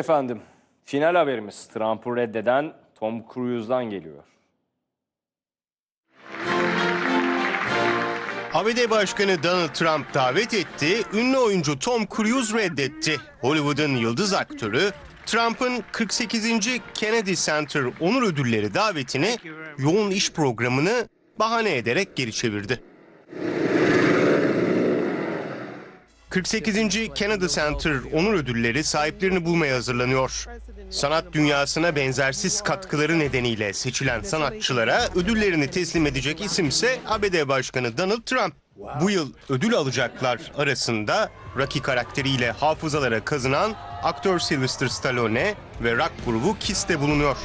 Efendim, final haberimiz Trump'ı reddeden Tom Cruise'dan geliyor. ABD Başkanı Donald Trump davet etti, ünlü oyuncu Tom Cruise reddetti. Hollywood'un yıldız aktörü, Trump'ın 48. Kennedy Center onur ödülleri davetini yoğun iş programını bahane ederek geri çevirdi. 48. Kennedy Center onur ödülleri sahiplerini bulmaya hazırlanıyor. Sanat dünyasına benzersiz katkıları nedeniyle seçilen sanatçılara ödüllerini teslim edecek isimse ABD Başkanı Donald Trump. Bu yıl ödül alacaklar arasında Rocky karakteriyle hafızalara kazınan aktör Sylvester Stallone ve rock grubu Kiss de bulunuyor.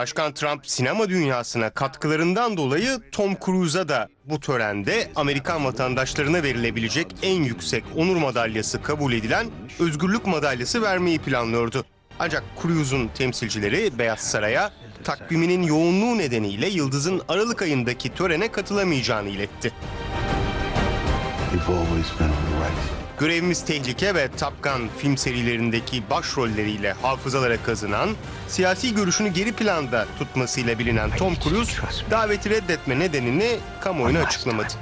Başkan Trump sinema dünyasına katkılarından dolayı Tom Cruise'a da bu törende Amerikan vatandaşlarına verilebilecek en yüksek onur madalyası kabul edilen Özgürlük Madalyası vermeyi planlıyordu. Ancak Cruise'un temsilcileri Beyaz Saray'a takviminin yoğunluğu nedeniyle Yıldız'ın Aralık ayındaki törene katılamayacağını iletti. Görevimiz Tehlike ve Top Gun film serilerindeki başrolleriyle hafızalara kazınan, siyasi görüşünü geri planda tutmasıyla bilinen Tom Cruise daveti reddetme nedenini kamuoyuna açıklamadı.